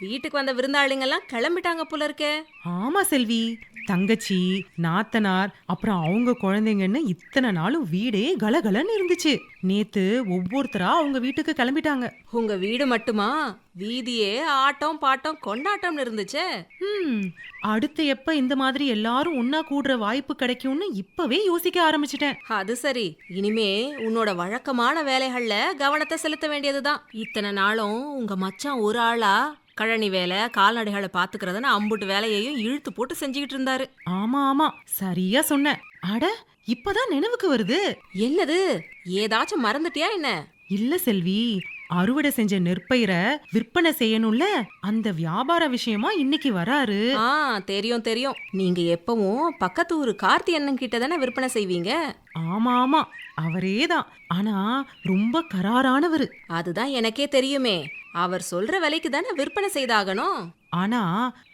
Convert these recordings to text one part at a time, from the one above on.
வீட்டுக்கு வந்த விருந்தாளிங்கெல்லாம் கிளம்பிட்டாங்க போல இருக்கே ஆமா செல்வி. தங்கச்சி நாத்தனார் அப்புறம் அவங்க குழந்தைங்கன்னு இத்தனை நாளும் வீடே கலகலன்னு இருந்துச்சு. நேத்து ஒவ்வொருத்தரா அவங்க வீட்டுக்கு கிளம்பிட்டாங்க. உங்க வீடு மட்டுமா? வீதியே ஆட்டம் பாட்டம் கொண்டாட்டம்னு இருந்துச்சே. ம். அடுத்து எப்ப இந்த மாதிரி எல்லாரும் ஒன்னா கூடுற வாய்ப்பு கிடைக்கும்னு இப்பவே யோசிக்க ஆரம்பிச்சிட்டேன். அது சரி. இனிமே உன்னோட வழக்கமான வேலைகள்ல கவனத்தை செலுத்த வேண்டியதுதான். இத்தனை நாளும் உங்க மச்சான் ஒரு ஆளா கழனி வேலை கால்நடைகளை பாத்துக்கிறதுன்னு அம்புட்டு வேலையையும் இழுத்து போட்டு செஞ்சுக்கிட்டு இருந்தாரு. ஆமா ஆமா. சரியா சொன்ன. அட இப்பதான் நினைவுக்கு வருது. என்னது? ஏதாச்சும் மறந்துட்டியா என்ன? இல்ல செல்வி அறுவடை செஞ்ச நெற்பயிரை விற்பனை செய்யணும்ல? அந்த வியாபார விஷயமா இன்னைக்கு வராரு. ஆ தெரியும் தெரியும். நீங்க எப்பவும் பக்கத்து ஊரு கார்த்தி அண்ணன் கிட்ட தானே விற்பனை செய்வீங்க? ஆமா ஆமா. அவரேதான். ஆனா ரொம்ப கராரானவரு. அதுதான் எனக்கே தெரியுமே. அவர் சொல்ற விலைக்கு தானே விற்பனை செய்தாகணும்? ஆனா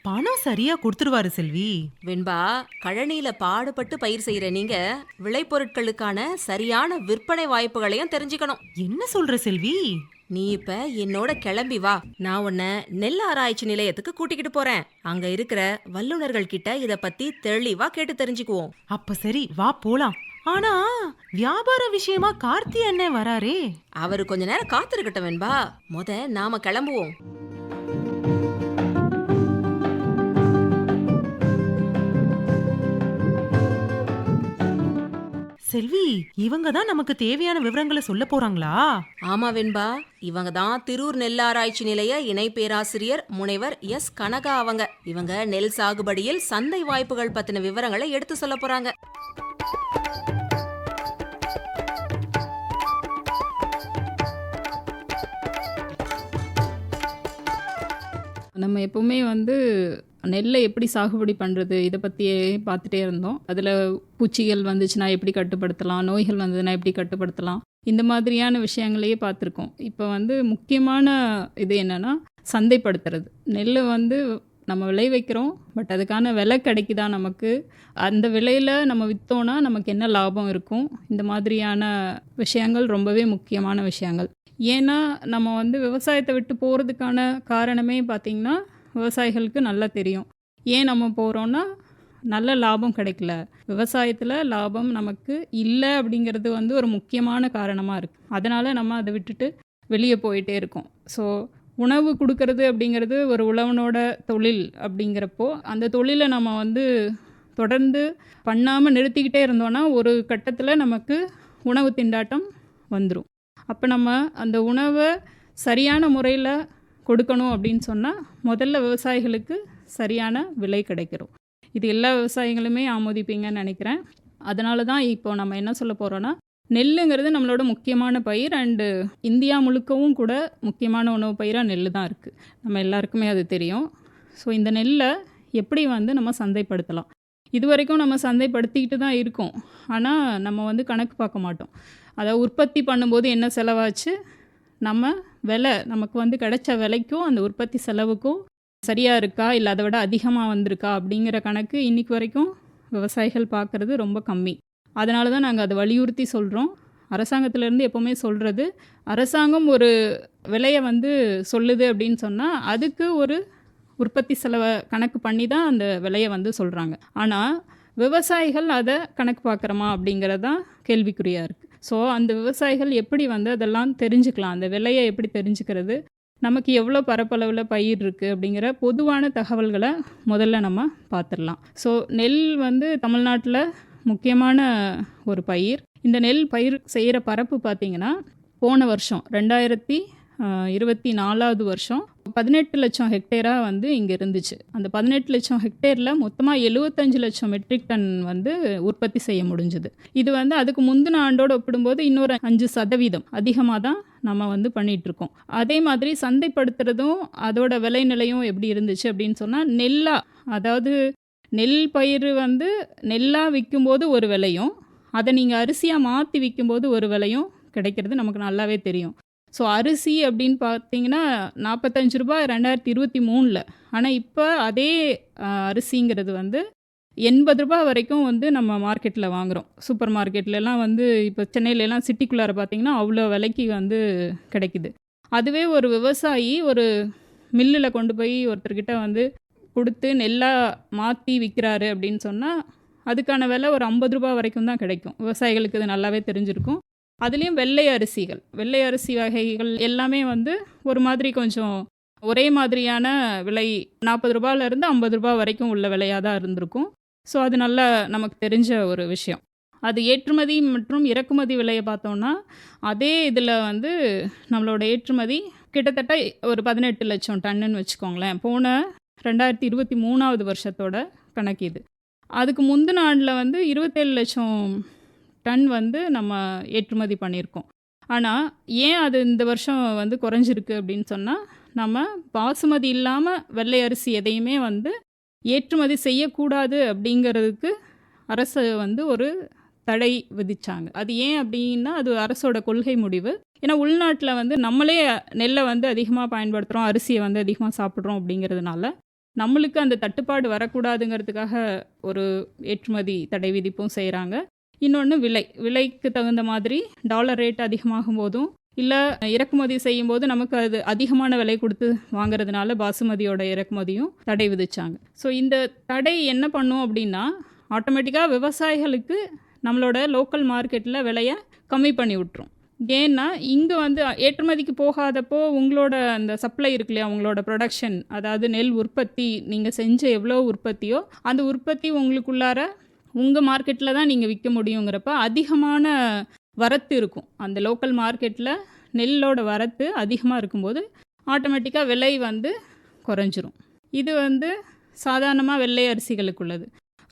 பணம் சரியா கொடுத்துருவாரு செல்வி. வெண்பா கழனியில பாடுபட்டு பயிர் செய்யற நீங்க விளைபொருட்களுக்கான சரியான விற்பனை வாய்ப்புகளையும் தெரிஞ்சுக்கணும். என்ன சொல்ற செல்வி? நீ இப்ப என்னோட கிளம்பி வா. நான் உன்னை நெல் ஆராய்ச்சி நிலையத்துக்கு கூட்டிக்கிட்டு போறேன். அங்க இருக்கிற வல்லுநர்கள் கிட்ட இத பத்தி தெளிவா கேட்டு தெரிஞ்சுக்குவோம். அப்ப சரி வா போலாம். ஆனா வியாபார விஷயமா கார்த்தி அண்ணன் வராரே. அவரு கொஞ்ச நேரம் காத்திருக்கட்டும் வெண்பா. முத நாம கிளம்புவோம். செல்வி இவங்க தான் நமக்கு தேவையான விவரங்களை சொல்ல போறாங்களா? ஆமா வெண்பா இவங்க தான் திருூர் நெல் ஆராய்ச்சி நிலைய இணை பேராசிரியர் முனைவர் எஸ். கனகா அவங்க. இவங்க நெல் சாகுபடியில் சந்தை வாய்ப்புகள் பத்தின விவரங்களை எடுத்து சொல்ல போறாங்க. நம்ம எப்பவுமே வந்து நெல்லை எப்படி சாகுபடி பண்ணுறது இதை பற்றியே பார்த்துட்டே இருந்தோம். அதில் பூச்சிகள் வந்துச்சுன்னா எப்படி கட்டுப்படுத்தலாம்? நோய்கள் வந்ததுன்னா எப்படி கட்டுப்படுத்தலாம்? இந்த மாதிரியான விஷயங்களையே பார்த்துருக்கோம். இப்போ வந்து முக்கியமான இது என்னென்னா சந்தைப்படுத்துறது. நெல் வந்து நம்ம விளை வைக்கிறோம். பட் அதுக்கான விலை கிடைக்குதா நமக்கு? அந்த விலையில் நம்ம விற்றோன்னா நமக்கு என்ன லாபம் இருக்கும்? இந்த மாதிரியான விஷயங்கள் ரொம்பவே முக்கியமான விஷயங்கள். ஏன்னா நம்ம வந்து விவசாயத்தை விட்டு போகிறதுக்கான காரணமே பார்த்திங்கன்னா விவசாயிகளுக்கு நல்லா தெரியும். ஏன் நம்ம போகிறோன்னா நல்ல லாபம் கிடைக்கல. விவசாயத்தில் லாபம் நமக்கு இல்லை அப்படிங்கிறது வந்து ஒரு முக்கியமான காரணமாக இருக்குது அதனால் நம்ம அதை விட்டுட்டு வெளியே போயிட்டே இருக்கோம். ஸோ உணவு கொடுக்கறது அப்படிங்கிறது ஒரு உழவனோட தொழில் அப்படிங்கிறப்போ அந்த தொழிலை நம்ம வந்து தொடர்ந்து பண்ணாமல் நிறுத்திக்கிட்டே இருந்தோன்னா ஒரு கட்டத்தில் நமக்கு உணவு திண்டாட்டம் வந்துடும் அப்போ நம்ம அந்த உணவை சரியான முறையில் கொடுக்கணும் அப்படின்னு சொன்னால் முதல்ல விவசாயிகளுக்கு சரியான விலை கிடைக்கிறோம். இது எல்லா விவசாயிகளுமே ஆமோதிப்பீங்கன்னு நினைக்கிறேன். அதனால தான் இப்போ நம்ம என்ன சொல்ல போகிறோன்னா நெல்லுங்கிறது நம்மளோட முக்கியமான பயிர் அண்டு இந்தியா முழுக்கவும் கூட முக்கியமான உணவு பயிராக நெல் தான் இருக்குது நம்ம எல்லாருக்குமே அது தெரியும். ஸோ இந்த நெல்லை எப்படி வந்து நம்ம சந்தைப்படுத்தலாம்? இது வரைக்கும் நம்ம சந்தைப்படுத்திக்கிட்டு தான் இருக்கோம். ஆனால் நம்ம வந்து கணக்கு பார்க்க மாட்டோம். அதை உற்பத்தி பண்ணும்போது என்ன செலவாச்சு? நம்ம விலை நமக்கு வந்து கிடைச்ச விலைக்கும் அந்த உற்பத்தி செலவுக்கும் சரியாக இருக்கா? இல்லை அதை விட அதிகமாக வந்திருக்கா? அப்படிங்கிற கணக்கு இன்றைக்கு வரைக்கும் விவசாயிகள் பார்க்குறது ரொம்ப கம்மி. அதனால தான் நாங்கள் அதை வலியுறுத்தி சொல்கிறோம் அரசாங்கத்திலேருந்து எப்போவுமே சொல்கிறது அரசாங்கம் ஒரு விலையை வந்து சொல்லுது அப்படின்னு சொன்னால் அதுக்கு ஒரு உற்பத்தி செலவை கணக்கு பண்ணி தான் அந்த விலையை வந்து சொல்கிறாங்க ஆனால் விவசாயிகள் அதை கணக்கு பார்க்குறோமா அப்படிங்கிறது தான் கேள்விக்குறியாக இருக்குது ஸோ அந்த விவசாயிகள் எப்படி வந்து அதெல்லாம் தெரிஞ்சுக்கலாம்? அந்த விலையை எப்படி தெரிஞ்சுக்கிறது? நமக்கு எவ்வளோ பரப்பளவில் பயிர் இருக்குது அப்படிங்கிற பொதுவான தகவல்களை முதல்ல நம்ம பார்த்துடலாம். ஸோ நெல் வந்து தமிழ்நாட்டில் முக்கியமான ஒரு பயிர். இந்த நெல் பயிர் செய்கிற பரப்பு பார்த்திங்கன்னா போன வருஷம் ரெண்டாயிரத்தி இருபத்தி நாலாவது வருஷம் பதினெட்டு லட்சம் ஹெக்டேராக வந்து இங்கே இருந்துச்சு. அந்த பதினெட்டு லட்சம் ஹெக்டேரில் மொத்தமாக எழுபத்தஞ்சு லட்சம் மெட்ரிக் டன் வந்து உற்பத்தி செய்ய முடிஞ்சுது. இது வந்து அதுக்கு முந்தின ஆண்டோடு ஒப்பிடும்போது இன்னொரு அஞ்சு சதவீதம் அதிகமாக தான் நம்ம வந்து பண்ணிகிட்ருக்கோம் இருக்கோம் அதே மாதிரி சந்தைப்படுத்துறதும் அதோட விளைநிலையும் எப்படி இருந்துச்சு அப்படின்னு சொன்னால் நெல்லா அதாவது நெல் பயிர் வந்து நெல்லாக விற்கும்போது ஒரு விலையும் அதை நீங்கள் அரிசியாக மாற்றி விற்கும்போது ஒரு விலையும் கிடைக்கிறது நமக்கு நல்லாவே தெரியும். ஸோ அரிசி அப்படின்னு பார்த்தீங்கன்னா நாற்பத்தஞ்சு ரூபாய் ரெண்டாயிரத்தி இருபத்தி மூணில். ஆனால் இப்போ அதே அரிசிங்கிறது வந்து எண்பது ரூபாய் வரைக்கும் வந்து நம்ம மார்க்கெட்டில் வாங்குகிறோம் சூப்பர் மார்க்கெட்லலாம் வந்து இப்போ சென்னையிலலாம் சிட்டிக்குள்ளார பார்த்தீங்கன்னா அவ்வளோ விலைக்கு வந்து கிடைக்குது. அதுவே ஒரு விவசாயி ஒரு மில்லில் கொண்டு போய் ஒருத்தர்கிட்ட வந்து கொடுத்து நெல்லாக மாற்றி விற்கிறாரு அப்படின்னு சொன்னால் அதுக்கான விலை ஒரு ஐம்பது ரூபாய் வரைக்கும் தான் கிடைக்கும். விவசாயிகளுக்கு இது நல்லாவே தெரிஞ்சிருக்கும். அதுலேயும் வெள்ளை அரிசிகள். வெள்ளை அரிசி வகைகள் எல்லாமே வந்து ஒரு மாதிரி கொஞ்சம் ஒரே மாதிரியான விலை நாற்பது ரூபாயிலேருந்து ஐம்பது ரூபாய் வரைக்கும் உள்ள விலையாக தான் இருந்திருக்கும். ஸோ அது நல்லா நமக்கு தெரிஞ்ச ஒரு விஷயம். அது ஏற்றுமதி மற்றும் இறக்குமதி விலையை பார்த்தோம்னா அதே இதில் வந்து நம்மளோட ஏற்றுமதி கிட்டத்தட்ட ஒரு பதினெட்டு லட்சம் டன்னுன்னு வச்சுக்கோங்களேன். போன ரெண்டாயிரத்தி இருபத்தி மூணாவது வருஷத்தோட கணக்கு இது. அதுக்கு முந்தின ஆண்டில் வந்து இருபத்தேழு லட்சம் டன் வந்து நம்ம ஏற்றுமதி பண்ணியிருக்கோம். ஆனால் ஏன் அது இந்த வருஷம் வந்து குறைஞ்சிருக்கு அப்படின்னு சொன்னால் நம்ம பாசுமதி இல்லாமல் வெள்ளை அரிசி எதையுமே வந்து ஏற்றுமதி செய்யக்கூடாது அப்படிங்கிறதுக்கு அரசு வந்து ஒரு தடை விதித்தாங்க அது ஏன் அப்படின்னா அது அரசோட கொள்கை முடிவு. ஏன்னா உள்நாட்டில் வந்து நம்மளே நெல்லை வந்து அதிகமாக பயன்படுத்துகிறோம் அரிசியை வந்து அதிகமாக சாப்பிட்றோம் அப்படிங்கிறதுனால நம்மளுக்கு அந்த தட்டுப்பாடு வரக்கூடாதுங்கிறதுக்காக ஒரு ஏற்றுமதி தடை விதிப்பும் செய்கிறாங்க இன்னொன்று விலை. விலைக்கு தகுந்த மாதிரி டாலர் ரேட் அதிகமாகும் போதும் இல்லை இறக்குமதி செய்யும்போது நமக்கு அது அதிகமான விலை கொடுத்து வாங்குறதுனால பாசுமதியோட இறக்குமதியும் தடை விதிச்சாங்க. ஸோ இந்த தடை என்ன பண்ணும் அப்படின்னா ஆட்டோமேட்டிக்காக விவசாயிகளுக்கு நம்மளோட லோக்கல் மார்க்கெட்டில் விலையை கம்மி பண்ணி விட்டுரும். ஏன்னா இங்கே வந்து ஏற்றுமதிக்கு போகாதப்போ உங்களோட அந்த சப்ளை இருக்கு இல்லையா உங்களோட ப்ரொடக்ஷன் அதாவது நெல் உற்பத்தி நீங்கள் செஞ்ச எவ்வளோ உற்பத்தியோ அந்த உற்பத்தி உங்களுக்குள்ளார உங்கள் மார்க்கெட்டில் தான் நீங்கள் விற்க முடியுங்கிறப்ப அதிகமான வரத்து இருக்கும். அந்த லோக்கல் மார்க்கெட்டில் நெல்லோட வரத்து அதிகமாக இருக்கும்போது ஆட்டோமேட்டிக்காக விலை வந்து குறைஞ்சிரும். இது வந்து சாதாரணமாக வெள்ளை அரிசிகளுக்குள்ளது.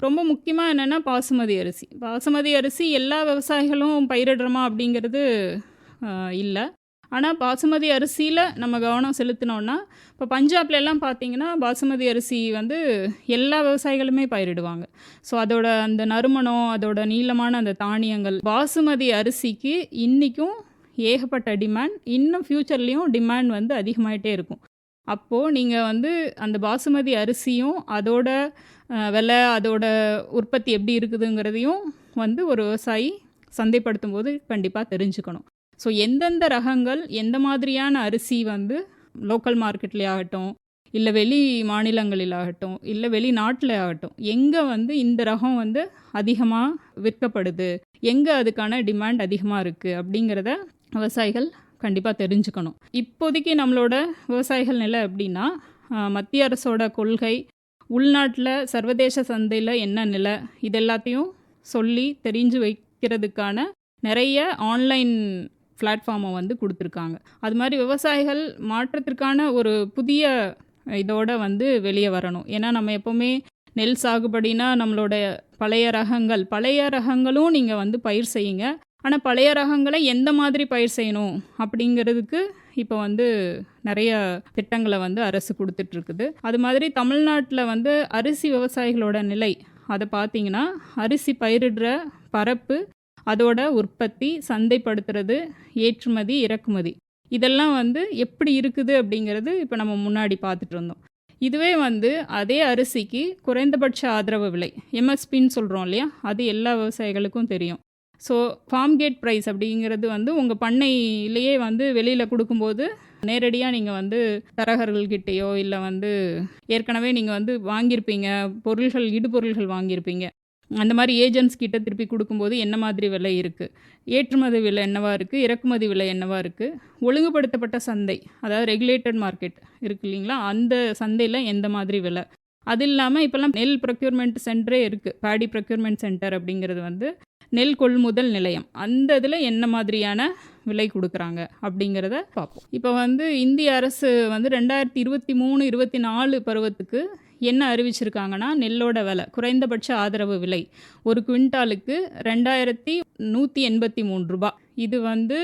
ரொம்ப முக்கியமாக என்னென்னா பாசுமதி அரிசி. பாசுமதி அரிசி எல்லா விவசாயிகளும் பயிரிடுறோமா அப்படிங்கிறது இல்லை. ஆனால் பாசுமதி அரிசியில் நம்ம கவனம் செலுத்தினோன்னா இப்போ பஞ்சாப்ல எல்லாம் பார்த்தீங்கன்னா பாசுமதி அரிசி வந்து எல்லா விவசாயிகளுமே பயிரிடுவாங்க. ஸோ அதோட அந்த நறுமணம் அதோட நீளமான அந்த தானியங்கள் பாசுமதி அரிசிக்கு இன்றைக்கும் ஏகப்பட்ட டிமாண்ட் இன்னும் ஃப்யூச்சர்லேயும் டிமாண்ட் வந்து அதிகமாயிட்டே இருக்கும். அப்போது நீங்கள் வந்து அந்த பாசுமதி அரிசியும் அதோட விலை அதோட உற்பத்தி எப்படி இருக்குதுங்கிறதையும் வந்து ஒரு விவசாயி சந்தைப்படுத்தும் போது கண்டிப்பாக தெரிஞ்சுக்கணும். ஸோ எந்தெந்த ரகங்கள் எந்த மாதிரியான அரிசி வந்து லோக்கல் மார்க்கெட்லேயே ஆகட்டும் இல்லை வெளி மாநிலங்களில் ஆகட்டும் இல்லை வெளிநாட்டில் ஆகட்டும் எங்கே வந்து இந்த ரகம் வந்து அதிகமாக விற்கப்படுது எங்கே அதுக்கான டிமாண்ட் அதிகமாக இருக்குது அப்படிங்கிறத விவசாயிகள் கண்டிப்பாக தெரிஞ்சுக்கணும். இப்போதைக்கு நம்மளோட விவசாயிகள் நிலை எப்படின்னா மத்திய அரசோட கொள்கை உள்நாட்டில் சர்வதேச சந்தையில் என்ன நிலை இது எல்லாத்தையும் சொல்லி தெரிஞ்சு வைக்கிறதுக்கான நிறைய ஆன்லைன் பிளாட்ஃபார்மை வந்து கொடுத்துருக்காங்க. அது மாதிரி விவசாயிகள் மாற்றத்திற்கான ஒரு புதிய இதோட வந்து வெளியே வரணும். ஏன்னா நம்ம எப்போவுமே நெல் சாகுபடினா நம்மளோட பழைய ரகங்கள் பழைய ரகங்களும் நீங்கள் வந்து பயிர் செய்யுங்க. ஆனால் பழைய ரகங்களை எந்த மாதிரி பயிர் செய்யணும் அப்படிங்கிறதுக்கு இப்போ வந்து நிறைய திட்டங்களை வந்து அரசு கொடுத்துட்ருக்குது. அது மாதிரி தமிழ்நாட்டில் வந்து அரிசி விவசாயிகளோட நிலை அதை பார்த்தீங்கன்னா அரிசி பயிரிடுற பரப்பு அதோட உற்பத்தி சந்தைப்படுத்துறது ஏற்றுமதி இறக்குமதி. இதெல்லாம் வந்து எப்படி இருக்குது அப்படிங்கிறது இப்போ நம்ம முன்னாடி பார்த்துட்டு இருந்தோம். இதுவே வந்து அதே அரிசிக்கு குறைந்தபட்ச ஆதரவு விலை எம்எஸ்பின்னு சொல்கிறோம் இல்லையா? அது எல்லா விவசாயிகளுக்கும் தெரியும். ஸோ ஃபார்ம் கேட் ப்ரைஸ் அப்படிங்கிறது வந்து உங்கள் பண்ணையிலேயே வந்து வெளியில் கொடுக்கும்போது நேரடியாக நீங்கள் வந்து தரகர்கள்கிட்டேயோ இல்லை வந்து ஏற்கனவே நீங்கள் வந்து வாங்கியிருப்பீங்க பொருள்கள் இடுபொருள்கள் வாங்கியிருப்பீங்க. அந்த மாதிரி ஏஜென்ட்ஸ் கிட்ட திருப்பி கொடுக்கும்போது என்ன மாதிரி விலை இருக்குது ஏற்றுமதி விலை என்னவாக இருக்குது இறக்குமதி விலை என்னவாக இருக்குது ஒழுங்குபடுத்தப்பட்ட சந்தை அதாவது ரெகுலேட்டட் மார்க்கெட் இருக்கு இல்லைங்களா? அந்த சந்தையில் எந்த மாதிரி விலை? அது இல்லாமல் இப்போல்லாம் நெல் ப்ரொக்யூர்மெண்ட் சென்டரே இருக்குது பேடி ப்ரொக்யூர்மெண்ட் சென்டர் அப்படிங்கிறது வந்து நெல் கொள்முதல் நிலையம். அந்த இதில் என்ன மாதிரியான விலை கொடுக்குறாங்க அப்படிங்கிறத பார்ப்போம். இப்போ வந்து இந்திய அரசு வந்து ரெண்டாயிரத்தி இருபத்தி மூணு இருபத்தி நாலு பருவத்துக்கு என்ன அறிவிச்சிருக்காங்கன்னா நெல்லோட விலை குறைந்தபட்ச ஆதரவு விலை ஒரு குவிண்டாலுக்கு ரெண்டாயிரத்தி நூற்றி எண்பத்தி மூணு ரூபாய். இது வந்து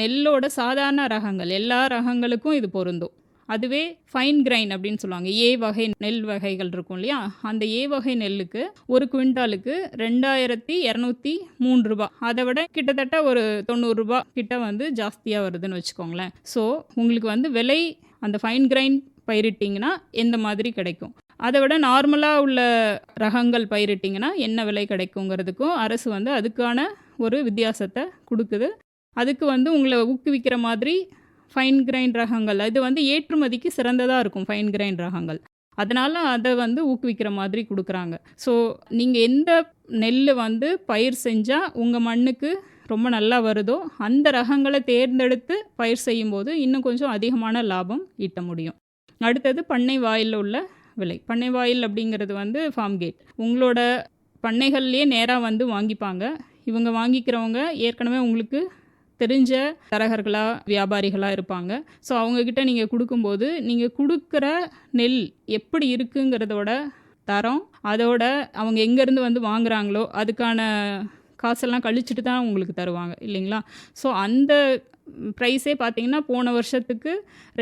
நெல்லோட சாதாரண ரகங்கள் எல்லா ரகங்களுக்கும் இது பொருந்தும். அதுவே ஃபைன் கிரைன் அப்படின்னு சொல்லுவாங்க. ஏ வகை நெல் வகைகள் இருக்கும் இல்லையா? அந்த ஏ வகை நெல்லுக்கு ஒரு குவிண்டாலுக்கு ரெண்டாயிரத்தி இரநூத்தி மூணு ரூபா அதை விட கிட்டத்தட்ட ஒரு தொண்ணூறுரூபா கிட்ட வந்து ஜாஸ்தியாக வருதுன்னு வச்சுக்கோங்களேன். ஸோ உங்களுக்கு வந்து விலை அந்த ஃபைன் கிரைன் பயிரிட்டிங்கன்னா எந்த மாதிரி கிடைக்கும்? அதை விட நார்மலாக உள்ள ரகங்கள் பயிரிட்டிங்கன்னா என்ன விலை கிடைக்குங்கிறதுக்கும் அரசு வந்து அதுக்கான ஒரு வித்தியாசத்தை கொடுக்குது. அதுக்கு வந்து உங்களை ஊக்குவிக்கிற மாதிரி ஃபைன் கிரைன் ரகங்கள் இது வந்து ஏற்றுமதிக்கு சிறந்ததாக இருக்கும் ஃபைன் கிரைன் ரகங்கள். அதனால் அதை வந்து ஊக்குவிக்கிற மாதிரி கொடுக்குறாங்க. ஸோ நீங்கள் எந்த நெல் வந்து பயிர் செஞ்சால் உங்கள் மண்ணுக்கு ரொம்ப நல்லா வருதோ அந்த ரகங்களை தேர்ந்தெடுத்து பயிர் செய்யும்போது இன்னும் கொஞ்சம் அதிகமான லாபம் ஈட்ட முடியும். அடுத்தது பண்ணை வாயிலில் உள்ள விலை. பண்ணை வாயில் அப்படிங்கிறது வந்து ஃபார்ம் கேட் உங்களோட பண்ணைகள்லேயே நேராக வந்து வாங்கிப்பாங்க. இவங்க வாங்கிக்கிறவங்க ஏற்கனவே உங்களுக்கு தெரிஞ்ச தரகர்களாக வியாபாரிகளாக இருப்பாங்க. ஸோ அவங்கக்கிட்ட நீங்கள் கொடுக்கும்போது நீங்கள் கொடுக்குற நெல் எப்படி இருக்குங்கிறதோட தரம் அதோட அவங்க எங்கேருந்து வந்து வாங்குறாங்களோ அதுக்கான காசெல்லாம் கழிச்சிட்டு தான் உங்களுக்கு தருவாங்க இல்லைங்களா? ஸோ அந்த ப்ரைஸே பார்த்தீங்கன்னா போன வருஷத்துக்கு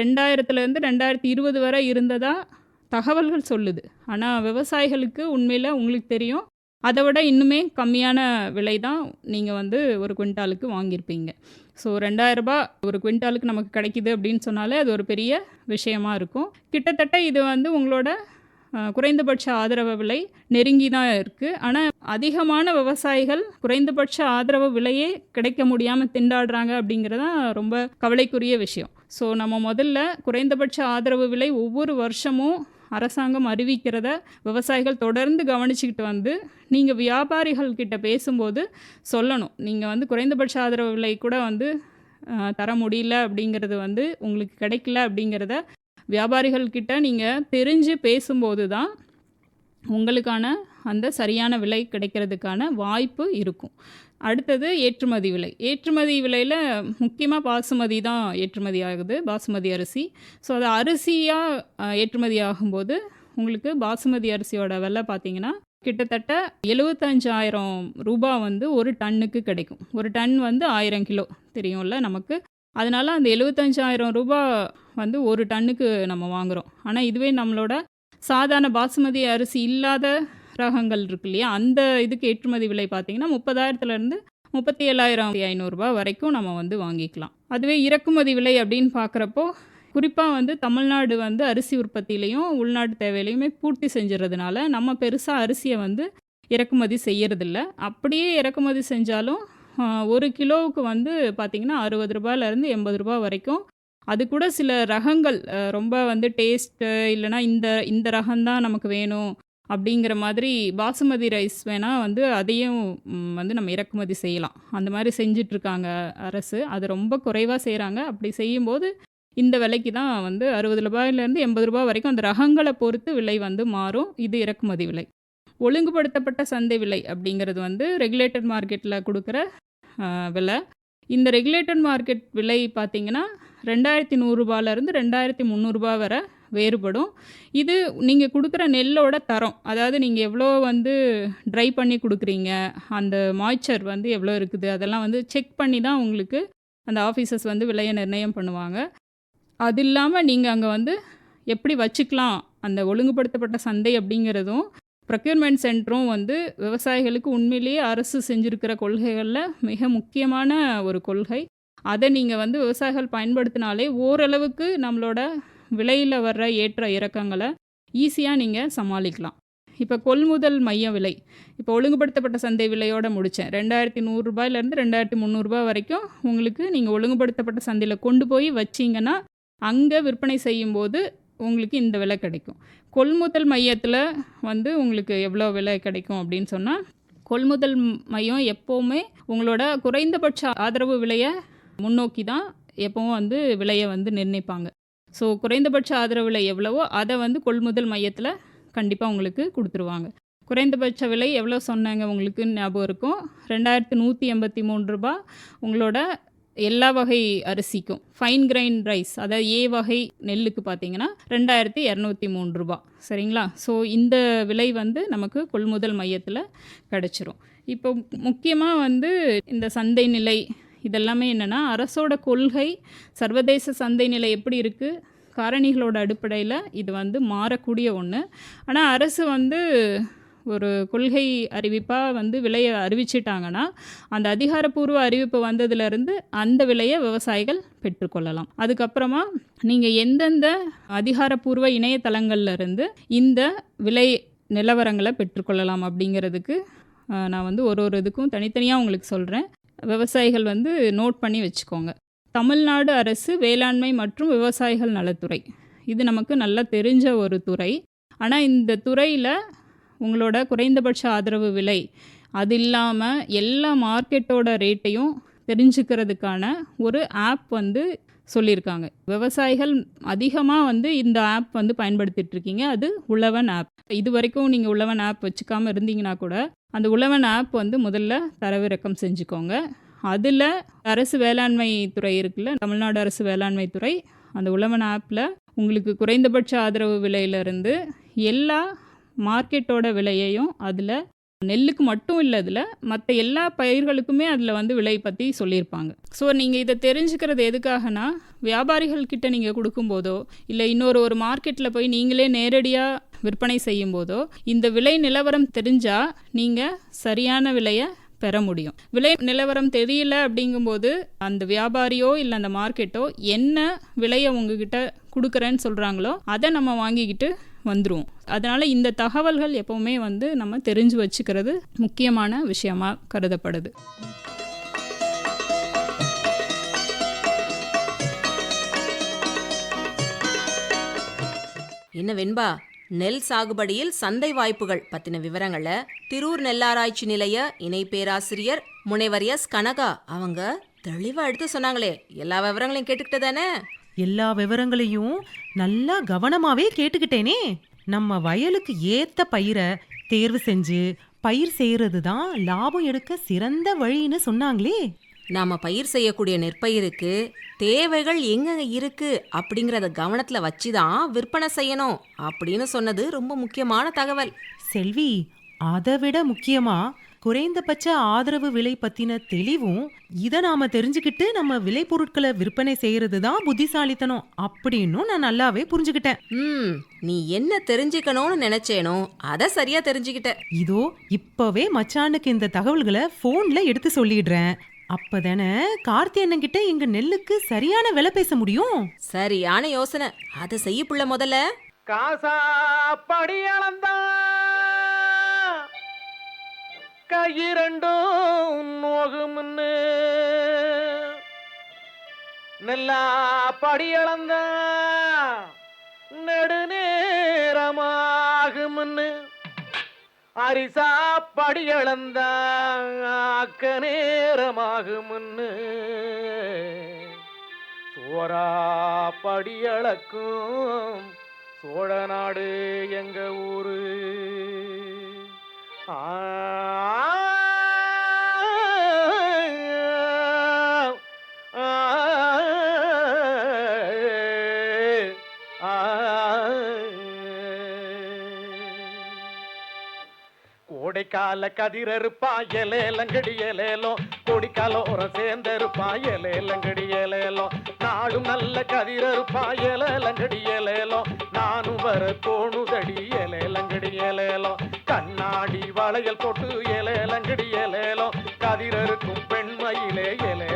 ரெண்டாயிரத்துலேருந்து ரெண்டாயிரத்தி இருபது வரை இருந்ததாக தகவல்கள் சொல்லுது. ஆனால் விவசாயிகளுக்கு உண்மையில் உங்களுக்கு தெரியும். அதை விட இன்னுமே கம்மியான விலை தான் நீங்கள் வந்து ஒரு குவிண்டாலுக்கு வாங்கியிருப்பீங்க. ஸோ ரெண்டாயிரரூபா ஒரு குவிண்டாலுக்கு நமக்கு கிடைக்கிது அப்படின்னு சொன்னாலே அது ஒரு பெரிய விஷயமா இருக்கும். கிட்டத்தட்ட இது வந்து உங்களோட குறைந்தபட்ச ஆதரவு விலை நெருங்கி தான் இருக்குது ஆனால் அதிகமான விவசாயிகள் குறைந்தபட்ச ஆதரவு விலையே கிடைக்க முடியாமல் திண்டாடுறாங்க அப்படிங்கிறதான் ரொம்ப கவலைக்குரிய விஷயம். ஸோ நம்ம முதல்ல குறைந்தபட்ச ஆதரவு விலை ஒவ்வொரு வருஷமும் அரசாங்கம் அறிவிக்கிறத விவசாயிகள் தொடர்ந்து கவனிச்சுக்கிட்டு வந்து நீங்கள் வியாபாரிகள் கிட்ட பேசும்போது சொல்லணும். நீங்கள் வந்து குறைந்தபட்ச ஆதரவு விலை கூட வந்து தர முடியல அப்படிங்கிறது வந்து உங்களுக்கு கிடைக்கல அப்படிங்கிறத வியாபாரிகள் கிட்ட நீங்கள் தெரிஞ்சு பேசும்போது தான் உங்களுக்கான அந்த சரியான விலை கிடைக்கிறதுக்கான வாய்ப்பு இருக்கும். அடுத்தது ஏற்றுமதி விலை. ஏற்றுமதி விலையில் முக்கியமாக பாசுமதி தான் ஏற்றுமதி ஆகுது பாசுமதி அரிசி. ஸோ அது அரிசியாக ஏற்றுமதி ஆகும்போது உங்களுக்கு பாசுமதி அரிசியோட விலை பார்த்தீங்கன்னா கிட்டத்தட்ட எழுபத்தஞ்சாயிரம் ரூபாய் வந்து ஒரு டன்னுக்கு கிடைக்கும். ஒரு டன் வந்து ஆயிரம் கிலோ தெரியும்ல நமக்கு. அதனால் அந்த எழுபத்தஞ்சாயிரம் ரூபாய் வந்து ஒரு டன்னுக்கு நம்ம வாங்குகிறோம் ஆனால் இதுவே நம்மளோட சாதாரண பாசுமதி அரிசி இல்லாத ரகங்கள் இருக்கு இல்லையா? அந்த இதுக்கு ஏற்றுமதி விலை பார்த்தீங்கன்னா முப்பதாயிரத்துலேருந்து முப்பத்தி ஏழாயிரம் ஐநூறுரூபா வரைக்கும் நம்ம வந்து வாங்கிக்கலாம். அதுவே இறக்குமதி விலை அப்படின்னு பார்க்குறப்போ குறிப்பாக வந்து தமிழ்நாடு வந்து அரிசி உற்பத்தியிலையும் உள்நாட்டு தேவையிலையுமே பூர்த்தி செஞ்சுறதுனால நம்ம பெருசாக அரிசியை வந்து இறக்குமதி செய்யறதில்ல. அப்படியே இறக்குமதி செஞ்சாலும் ஒரு கிலோவுக்கு வந்து பார்த்திங்கன்னா அறுபது ரூபாயிலேருந்து எண்பது ரூபா வரைக்கும் அது கூட சில ரகங்கள் ரொம்ப வந்து டேஸ்ட்டு இல்லைனா இந்த இந்த ரகம்தான் நமக்கு வேணும் அப்படிங்கிற மாதிரி பாசுமதி ரைஸ் வேணால் வந்து அதையும் வந்து நம்ம இறக்குமதி செய்யலாம். அந்த மாதிரி செஞ்சிட்ருக்காங்க அரசு. அது ரொம்ப குறைவாக செய்கிறாங்க அப்படி செய்யும்போது இந்த விலைக்கு தான் வந்து அறுபது ரூபாயிலேருந்து எண்பது ரூபாய் வரைக்கும் அந்த ரகங்களை பொறுத்து விலை வந்து மாறும். இது இறக்குமதி விலை. ஒழுங்குபடுத்தப்பட்ட சந்தை விலை அப்படிங்கிறது வந்து ரெகுலேட்டட் மார்க்கெட்டில் கொடுக்குற விலை. இந்த ரெகுலேட்டட் மார்க்கெட் விலை பார்த்திங்கன்னா ரெண்டாயிரத்தி நூறுரூபாலேருந்து ரெண்டாயிரத்தி முந்நூறுரூபா வரை வேறுபடும். இது நீங்கள் கொடுக்குற நெல்லோட தரம். அதாவது நீங்கள் எவ்வளோ வந்து ட்ரை பண்ணி கொடுக்குறீங்க அந்த மாய்ச்சர் வந்து எவ்வளோ இருக்குது அதெல்லாம் வந்து செக் பண்ணி தான் உங்களுக்கு அந்த ஆஃபீஸர்ஸ் வந்து விலையை நிர்ணயம் பண்ணுவாங்க. அது இல்லாமல் நீங்கள் அங்கே வந்து எப்படி வச்சுக்கலாம் அந்த ஒழுங்குபடுத்தப்பட்ட சந்தை அப்படிங்கிறதும் ப்ரொக்யூர்மெண்ட் சென்டரும் வந்து விவசாயிகளுக்கு உண்மையிலேயே அரசு செஞ்சுருக்கிற கொள்கைகளில் மிக முக்கியமான ஒரு கொள்கை. அதை நீங்கள் வந்து விவசாயிகள் பயன்படுத்தினாலே ஓரளவுக்கு நம்மளோட விலையில் வர்ற ஏற்ற இறக்கங்களை ஈஸியாக நீங்கள் சமாளிக்கலாம். இப்போ கொள்முதல் மைய விலை. இப்போ ஒழுங்குபடுத்தப்பட்ட சந்தை விலையோடு முடித்தேன் ரெண்டாயிரத்தி நூறுரூபாயிலேருந்து ரெண்டாயிரத்தி முந்நூறுரூபா வரைக்கும் உங்களுக்கு நீங்கள் ஒழுங்குபடுத்தப்பட்ட சந்தையில் கொண்டு போய் வச்சிங்கன்னா அங்கே விற்பனை செய்யும்போது உங்களுக்கு இந்த விலை கிடைக்கும். கொள்முதல் மையத்தில் வந்து உங்களுக்கு எவ்வளோ விலை கிடைக்கும் அப்படின்னு சொன்னால் கொள்முதல் மையம் எப்போவுமே உங்களோட குறைந்தபட்ச ஆதரவு விலையை முன்னோக்கி தான் எப்பவும் வந்து விலையை வந்து நிர்ணயிப்பாங்க. ஸோ குறைந்தபட்ச ஆதரவு விலை எவ்வளவோ அதை வந்து கொள்முதல் மையத்தில் கண்டிப்பாக உங்களுக்கு கொடுத்துருவாங்க. குறைந்தபட்ச விலை எவ்வளோ சொன்னாங்க உங்களுக்கு ஞாபகம் இருக்கும் ரெண்டாயிரத்து நூற்றி எண்பத்தி மூணு ரூபா உங்களோட எல்லா வகை அரிசிக்கும். ஃபைன் கிரைன் ரைஸ் அதாவது ஏ வகை நெல்லுக்கு பார்த்தீங்கன்னா ரெண்டாயிரத்தி இரநூத்தி மூணு ரூபா. சரிங்களா? ஸோ இந்த விலை வந்து நமக்கு கொள்முதல் மையத்தில் கிடச்சிரும். இப்போ முக்கியமாக வந்து இந்த சந்தை நிலை இதெல்லாமே என்னென்னா அரசோட கொள்கை சர்வதேச சந்தை நிலை எப்படி இருக்குது காரணிகளோட அடிப்படையில் இது வந்து மாறக்கூடிய ஒன்று ஆனால் அரசு வந்து ஒரு கொள்கை அறிவிப்பாக வந்து விலையை அறிவிச்சிட்டாங்கன்னா அந்த அதிகாரப்பூர்வ அறிவிப்பு வந்ததுலேருந்து அந்த விலையை விவசாயிகள் பெற்றுக்கொள்ளலாம் அதுக்கப்புறமா நீங்கள் எந்தெந்த அதிகாரப்பூர்வ இணையதளங்கள்லேருந்து இந்த விலை நிலவரங்களை பெற்றுக்கொள்ளலாம் அப்படிங்கிறதுக்கு நான் வந்து ஒரு ஒரு இதுக்கும் தனித்தனியாக உங்களுக்கு சொல்கிறேன் விவசாயிகள் வந்து நோட் பண்ணி வச்சுக்கோங்க. தமிழ்நாடு அரசு வேளாண்மை மற்றும் விவசாயிகள் நலத்துறை. இது நமக்கு நல்லா தெரிஞ்ச ஒரு துறை. ஆனால் இந்த துறையில் உங்களோட குறைந்தபட்ச ஆதரவு விலை அது இல்லாமல் எல்லா மார்க்கெட்டோட ரேட்டையும் தெரிஞ்சுக்கிறதுக்கான ஒரு ஆப் வந்து சொல்லியிருக்காங்க. விவசாயிகள் அதிகமாக வந்து இந்த ஆப் வந்து பயன்படுத்திட்டு இருக்கீங்க அது உழவன் ஆப் இது வரைக்கும் நீங்கள் உழவன் ஆப் வச்சுக்காமல் இருந்தீங்கன்னா கூட அந்த உழவன் ஆப் வந்து முதல்ல தரவிறக்கம் செஞ்சுக்கோங்க. அதில் அரசு வேளாண்மை துறை இருக்குல்ல தமிழ்நாடு அரசு வேளாண்மை துறை அந்த உழவன் ஆப்பில் உங்களுக்கு குறைந்தபட்ச ஆதரவு விலையிலிருந்து எல்லா மார்க்கெட்டோட விலையையும் அதில் நெல்லுக்கு மட்டும் இல்லை அதில் மற்ற எல்லா பயிர்களுக்குமே அதில் வந்து விலை பற்றி சொல்லியிருப்பாங்க. ஸோ நீங்கள் இதை தெரிஞ்சுக்கிறது எதுக்காகனா வியாபாரிகள்கிட்ட நீங்கள் கொடுக்கும்போதோ இல்லை இன்னொரு ஒரு மார்க்கெட்டில் போய் நீங்களே நேரடியாக விற்பனை செய்யும் போதோ இந்த விலை நிலவரம் தெரிஞ்சால் நீங்கள் சரியான விலையை பெற முடியும். விலை நிலவரம் தெரியல அப்படிங்கும்போது அந்த வியாபாரியோ இல்லை அந்த மார்க்கெட்டோ என்ன விலையை உங்ககிட்ட கொடுக்குறேன்னு சொல்கிறாங்களோ அதை நம்ம வாங்கிக்கிட்டு வந்துடும் அதனால் இந்த தகவல்கள் எப்போவுமே வந்து நம்ம தெரிஞ்சு வச்சுக்கிறது முக்கியமான விஷயமா கருதப்படுது. என்ன வெண்பா? நெல் சாகுபடியில் சந்தை வாய்ப்புகள் பத்தின விவரங்களை திரூர் நெல்லாராய்ச்சி நிலைய இணை பேராசிரியர் முனைவர் எஸ் கனகா அவங்க தெளிவா எடுத்து சொன்னாங்களே. எல்லா விவரங்களையும் கேட்டுக்கிட்டு தானே? எல்லா விவரங்களையும் நல்லா கவனமாவே கேட்டுக்கிட்டேனே. நம்ம வயலுக்கு ஏத்த பயிரை தேர்வு செஞ்சு பயிர் செய்யறது தான் லாபம் எடுக்க சிறந்த வழின்னு சொன்னாங்களே. நாம பயிர் செய்யக்கூடிய நெற்பயிருக்கு தேவைகள் எங்க இருக்கு அப்படிங்கறத கவனத்துல வச்சுதான் விற்பனை செய்யணும் அப்படின்னு சொன்னது ரொம்ப முக்கியமான தகவல். செல்வி அதை விட முக்கியமா குறைந்தபட்ச ஆதரவு விலை பத்தின தெளிவும் இதை நாம தெரிஞ்சுக்கிட்டு நம்ம விலை பொருட்களை விற்பனை செய்யறது தான் புத்திசாலித்தனம் அப்படின்னும் நான் நல்லாவே புரிஞ்சுக்கிட்டேன். ம் நீ என்ன தெரிஞ்சுக்கணும்னு நினைச்சேனோ அதை சரியா தெரிஞ்சுக்கிட்ட. இதோ இப்பவே மச்சானுக்கு இந்த தகவல்களை போன்ல எடுத்து சொல்லிடுறேன். அப்பதானே கார்த்தி அண்ணன் கிட்ட எங்க நெல்லுக்கு சரியான விலை பேச முடியும்? சரியான யோசனை. அதை செய்ய புள்ள முதல்ல. காசா படி அளந்தா. கையிரண்டும் நோகும்னு நல்லா படியளந்த நெடுநேரமாகும்னு அரிசா படியளந்த ஆக்க நேரமாகும்னு சோரா படியளக்கும் சோழ நாடு எங்க ஊரு? கோடைக்கால கதிரறுப்பா எலேலங்கடி எலேலோ கொடிக்கால உரம் சேர்ந்திருப்பாயலே எலேலங்கடி எலேலோ நாடும் நல்ல கதிரறுப்பா எலேலங்கடி எலேலோ நானும் வர தோணுதடி எலேலங்கடி எலேலோ கண்ணாடி வளையல் போட்டு எலேலங்கடி எலேலோ கதிரறுக்கும் பெண்மையிலே எலே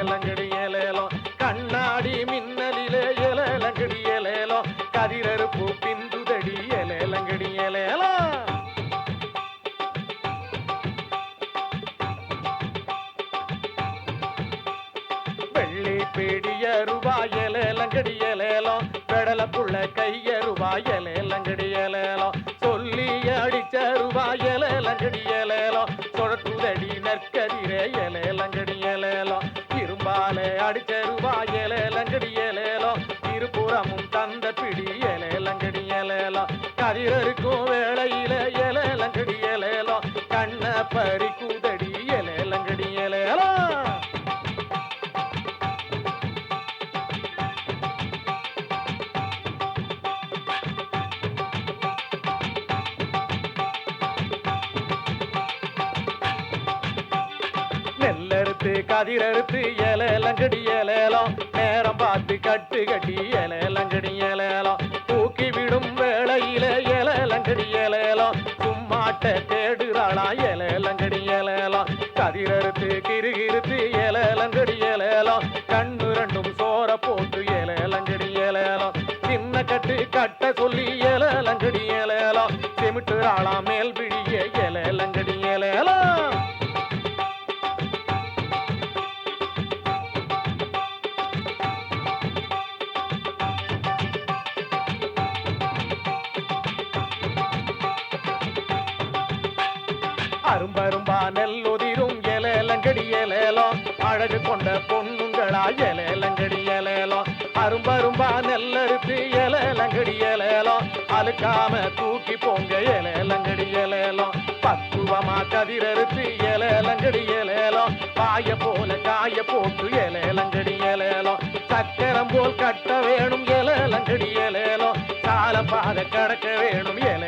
ரூபாயலேலங்கடியலேலோ பெடல புள்ள கைய கதிரறுத்து ஏலேலங்கடி ஏலேலம் நேரம் பார்த்து கட்டு கட்டி ஏலேலங்கடி ஏலேலம் தூக்கி விடும் வேளையில ஏலேலங்கடி ஏலேலம் சும்மாட்ட தேடுறாளாம் ஏலேலங்கடி ஏலேலம் கதிரறுத்து கிருகிருத்து ஏலேலங்கடி ஏலேலம் கண்ணு ரெண்டும் சோற போட்டு ஏலேலங்கடி ஏலேலம் சின்ன கட்டு கட்ட சொல்லி ஏலேலங்கடி ஏலேலம் செமிட்டுறாளாம் மேல் அழகு கொண்ட பொண்ணுங்களா ஏலேலங்கடி ஏலேலம் அரும்பரும்பா நெல்லறுத்து ஏலேலங்கடி ஏலேலம் அழுக்காம தூக்கி போங்க ஏலேலங்கடி ஏலேலம் பக்குவமா கதிரறுத்து ஏலேலங்கடி ஏலேலம் பாய போல காய போட்டு ஏலேலங்கடி ஏலேலம் சக்கரம் போல் கட்ட வேணும் ஏலேலங்கடி ஏலேலம் சால பாத கடக்க வேணும் ஏலேலங்கடி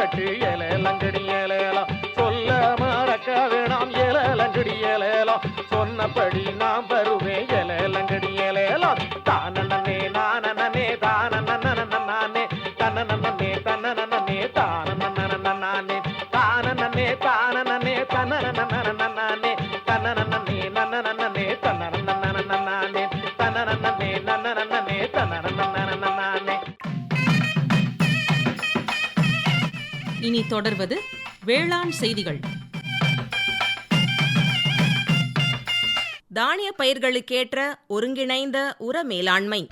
கட்டு இலையலங்கடி இலையலாம் சொல்ல மறக்க வேணாம் இலையலங்கடி இலையலாம் சொன்னபடி நாம் வருவேன் இலையலங்கடி இனி தொடர்வது வேளாண் செய்திகள். தானிய பயிர்களுக்கேற்ற ஒருங்கிணைந்த உர மேலாண்மை.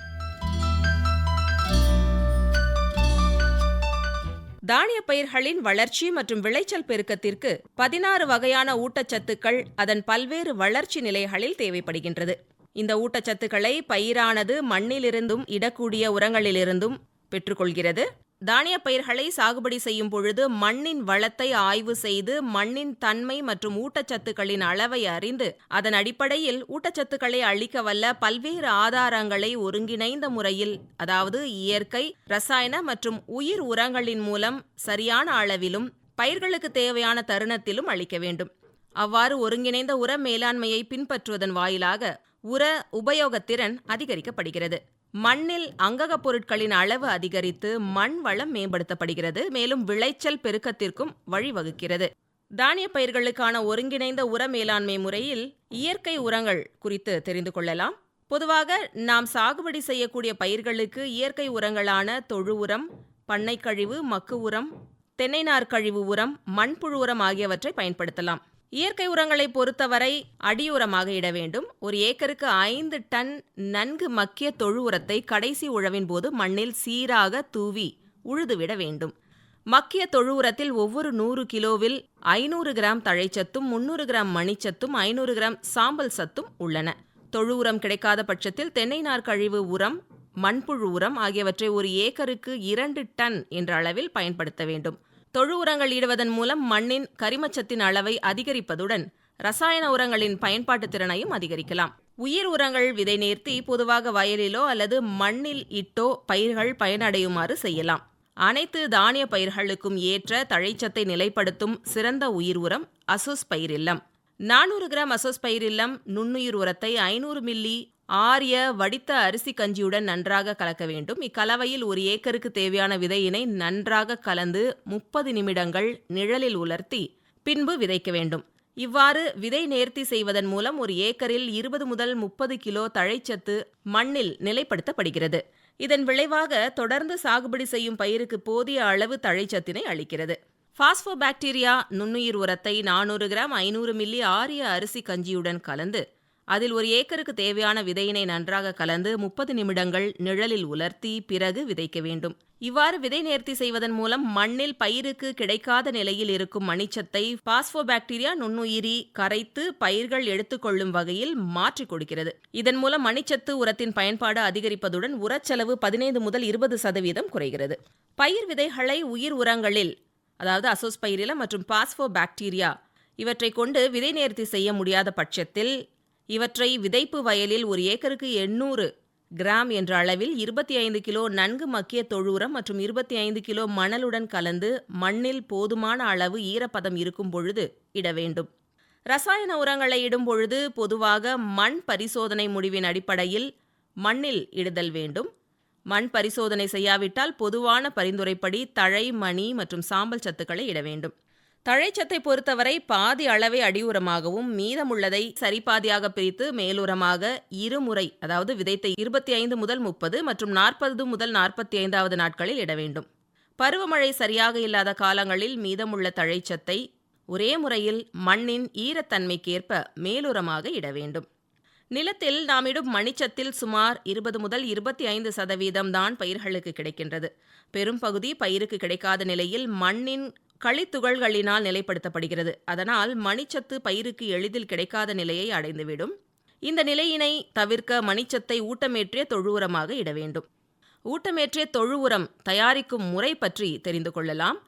தானிய பயிர்களின் வளர்ச்சி மற்றும் விளைச்சல் பெருக்கத்திற்கு பதினாறு வகையான ஊட்டச்சத்துக்கள் அதன் பல்வேறு வளர்ச்சி நிலைகளில் தேவைப்படுகின்றது. இந்த ஊட்டச்சத்துக்களை பயிரானது மண்ணிலிருந்தும் இடக்கூடிய உரங்களிலிருந்தும் பெற்றுக்கொள்கிறது. தானிய பயிர்களை சாகுபடி செய்யும் பொழுது மண்ணின் வளத்தை ஆய்வு செய்து மண்ணின் தன்மை மற்றும் ஊட்டச்சத்துக்களின் அளவை அறிந்து அதன் அடிப்படையில் ஊட்டச்சத்துக்களை அளிக்க வல்ல பல்வேறு ஆதாரங்களை ஒருங்கிணைந்த முறையில் அதாவது இயற்கை ரசாயன மற்றும் உயிர் உரங்களின் மூலம் சரியான அளவிலும் பயிர்களுக்கு தேவையான தருணத்திலும் அளிக்க வேண்டும். அவ்வாறு ஒருங்கிணைந்த உர மேலாண்மையை பின்பற்றுவதன் வாயிலாக உர உபயோகத்திறன் அதிகரிக்கப்படுகிறது. மண்ணில் அங்ககப் பொருட்களின் அளவு அதிகரித்து மண் வளம் மேம்படுத்தப்படுகிறது. மேலும் விளைச்சல் பெருக்கத்திற்கும் வழிவகுக்கிறது. தானிய பயிர்களுக்கான ஒருங்கிணைந்த உர மேலாண்மை முறையில் இயற்கை உரங்கள் குறித்து தெரிந்து கொள்ளலாம். பொதுவாக நாம் சாகுபடி செய்யக்கூடிய பயிர்களுக்கு இயற்கை உரங்களான தொழு உரம் பண்ணைக்கழிவு மக்கு உரம் தென்னை நார் கழிவு உரம் மண்புழு உரம் ஆகியவற்றை பயன்படுத்தலாம். இயற்கை உரங்களை பொறுத்தவரை அடியுரமாக இட வேண்டும். ஒரு ஏக்கருக்கு ஐந்து டன் நன்கு மக்கிய தொழு உரத்தை கடைசி உழவின் போது மண்ணில் சீராக தூவி உழுதுவிட வேண்டும். மக்கிய தொழு உரத்தில் ஒவ்வொரு நூறு கிலோவில் ஐநூறு கிராம் தழைச்சத்தும் முன்னூறு கிராம் மணிச்சத்தும் ஐநூறு கிராம் சாம்பல் சத்தும் உள்ளன. தொழு உரம் கிடைக்காத பட்சத்தில் தென்னை நார் உரம் மண்புழு உரம் ஆகியவற்றை ஒரு ஏக்கருக்கு இரண்டு டன் என்ற அளவில் பயன்படுத்த வேண்டும். தொழு உரங்கள் இடுவதன் மூலம் மண்ணின் கரிமச்சத்தின் அளவை அதிகரிப்பதுடன் ரசாயன உரங்களின் பயன்பாட்டு திறனையும் அதிகரிக்கலாம். உயிர் உரங்கள் விதை நேர்த்தி பொதுவாக வயலிலோ அல்லது மண்ணில் இட்டோ பயிர்கள் பயனடையுமாறு செய்யலாம். அனைத்து தானிய பயிர்களுக்கும் ஏற்ற தழைச்சத்தை நிலைப்படுத்தும் சிறந்த உயிர் உரம் அசோஸ் பயிரில்லம். நானூறு கிராம் அசோஸ் பயிரில்லம் நுண்ணுயிர் உரத்தை ஐநூறு மில்லி ஆரிய வடித்த அரிசி கஞ்சியுடன் நன்றாக கலக்க வேண்டும். இக்கலவையில் ஒரு ஏக்கருக்கு தேவையான விதையினை நன்றாக கலந்து முப்பது நிமிடங்கள் நிழலில் உலர்த்தி பின்பு விதைக்க வேண்டும். இவ்வாறு விதை நேர்த்தி செய்வதன் மூலம் ஒரு ஏக்கரில் இருபது முதல் முப்பது கிலோ தழைச்சத்து மண்ணில் நிலைப்படுத்தப்படுகிறது. இதன் விளைவாக தொடர்ந்து சாகுபடி செய்யும் பயிருக்கு போதிய அளவு தழைச்சத்தினை அளிக்கிறது. பாஸ்போபாக்டீரியா நுண்ணுயிர் உரத்தை நானூறு கிராம் ஐநூறு மில்லி ஆரிய அரிசி கஞ்சியுடன் கலந்து அதில் ஒரு ஏக்கருக்கு தேவையான விதையினை நன்றாக கலந்து முப்பது நிமிடங்கள் நிழலில் உலர்த்தி பிறகு விதைக்க வேண்டும். இவ்வாறு விதை நேர்த்தி செய்வதன் மூலம் மண்ணில் பயிருக்கு கிடைக்காத நிலையில் இருக்கும் மணிச்சத்தை பாஸ்போபாக்டீரியா நுண்ணுயிரி கரைத்து பயிர்கள் எடுத்துக்கொள்ளும் வகையில் மாற்றி கொடுக்கிறது. இதன் மூலம் மணிச்சத்து உரத்தின் பயன்பாடு அதிகரிப்பதுடன் உரச்செலவு பதினைந்து முதல் இருபது சதவீதம் குறைகிறது. பயிர் விதைகளை உயிர் உரங்களில் அதாவது அசோஸ்பைரில மற்றும் பாஸ்போபாக்டீரியா இவற்றை கொண்டு விதை நேர்த்தி செய்ய முடியாத பட்சத்தில் இவற்றை விதைப்பு வயலில் ஒரு ஏக்கருக்கு எண்ணூறு கிராம் என்ற அளவில் இருபத்தி ஐந்து கிலோ நன்கு மக்கிய தொழு உரம் மற்றும் இருபத்தி ஐந்து கிலோ மணலுடன் கலந்து மண்ணில் போதுமான அளவு ஈரப்பதம் இருக்கும் பொழுது இட வேண்டும். ரசாயன உரங்களை இடும் பொழுது பொதுவாக மண் பரிசோதனை முடிவின் அடிப்படையில் மண்ணில் இடுதல் வேண்டும். மண் பரிசோதனை செய்யாவிட்டால் பொதுவான பரிந்துரைப்படி தழை மணி மற்றும் சாம்பல் சத்துக்களை இட வேண்டும். தழைச்சத்தை பொறுத்தவரை பாதி அளவை அடியுரமாகவும் மீதமுள்ளதை சரிபாதியாக பிரித்து மேலுரமாக இருமுறை அதாவது விதைத்த இருபத்தி ஐந்து முதல் முப்பது மற்றும் நாற்பது முதல் நாற்பத்தி ஐந்தாவது நாட்களில் இட வேண்டும். பருவமழை சரியாக இல்லாத காலங்களில் மீதமுள்ள தழைச்சத்தை ஒரே முறையில் மண்ணின் ஈரத்தன்மைக்கேற்ப மேலுரமாக இட வேண்டும். நிலத்தில் நாம் இடும் மணிச்சத்தில் சுமார் இருபது முதல் இருபத்தி ஐந்து சதவீதம் தான் பயிர்களுக்கு கிடைக்கின்றது. பெரும் பகுதி பயிருக்கு கிடைக்காத நிலையில் மண்ணின் களித்துகள்களினால் நிலைப்படுத்தப்படுகிறது. அதனால் மணிச்சத்து பயிருக்கு எளிதில் கிடைக்காத நிலையை அடைந்துவிடும். இந்த நிலையினை தவிர்க்க மணிச்சத்தை ஊட்டமேற்றிய தொழு உரமாக இட வேண்டும். ஊட்டமேற்றிய தொழு உரம் தயாரிக்கும் முறை பற்றி தெரிந்து கொள்ளலாம்.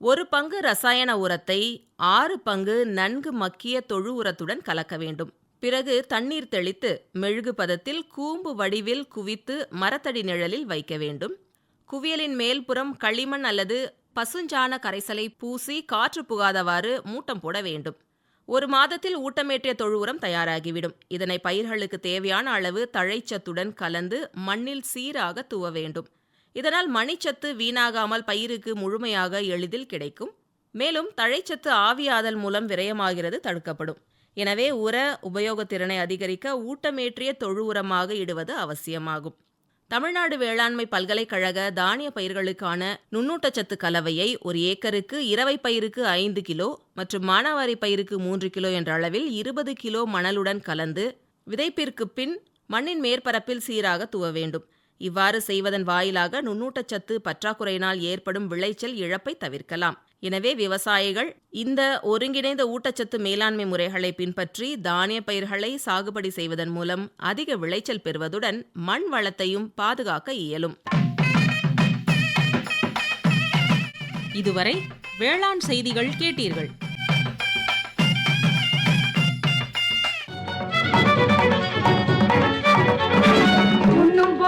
ஒரு பங்கு ரசாயன உரத்தை ஆறு பங்கு நன்கு மக்கிய தொழு உரத்துடன் கலக்க வேண்டும். பிறகு தண்ணீர் தெளித்து மெழுகு பதத்தில் கூம்பு வடிவில் குவித்து மரத்தடி நிழலில் வைக்க வேண்டும். குவியலின் மேல்புறம் களிமண் அல்லது பசுஞ்சாண கரைசலை பூசி காற்று புகாதவாறு மூட்டம் போட வேண்டும். ஒரு மாதத்தில் ஊட்டமேற்றிய தொழு உரம் தயாராகிவிடும். இதனை பயிர்களுக்கு தேவையான அளவு தழைச்சத்துடன் கலந்து மண்ணில் சீராக தூவ வேண்டும். இதனால் மணிச்சத்து வீணாகாமல் பயிருக்கு முழுமையாக எளிதில் கிடைக்கும். மேலும் தழைச்சத்து ஆவியாதல் மூலம் விரயமாகிறது தடுக்கப்படும். எனவே உர உபயோகத்திறனை அதிகரிக்க ஊட்டமேற்றிய தொழு உரமாக இடுவது அவசியமாகும். தமிழ்நாடு வேளாண்மை பல்கலைக்கழக தானிய பயிர்களுக்கான நுண்ணூட்டச்சத்து கலவையை ஒரு ஏக்கருக்கு இரவை பயிருக்கு ஐந்து கிலோ மற்றும் மானாவாரி பயிருக்கு மூன்று கிலோ என்ற அளவில் இருபது கிலோ மணலுடன் கலந்து விதைப்பிற்கு பின் மண்ணின் மேற்பரப்பில் சீராக துவ வேண்டும். இவ்வாறு செய்வதன் வாயிலாக நுண்ணூட்டச்சத்து பற்றாக்குறையினால் ஏற்படும் விளைச்சல் இழப்பை தவிர்க்கலாம். எனவே விவசாயிகள் இந்த ஒருங்கிணைந்த ஊட்டச்சத்து மேலாண்மை முறைகளை பின்பற்றி தானிய பயிர்களை சாகுபடி செய்வதன் மூலம் அதிக விளைச்சல் பெறுவதுடன் மண் வளத்தையும் பாதுகாக்க இயலும். இதுவரை வேளாண் செய்திகள் கேட்டீர்கள்.